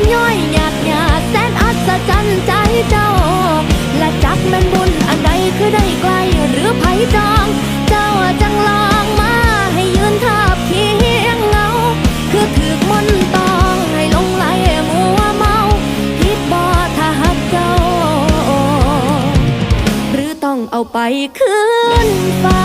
นย่อยหยาดหยาแสนอัศจรรย์ใจเจ้า และจักแม่นบุญอันใดคือได้ไกลหรือไผจอง เจ้าจังลองมาให้ยืนทับเคียงเงา คือถือมนตองให้ลงไหลมัวเมาพิดบ่ถ้าหักเจ้า หรือต้องเอาไปคืนฟ้า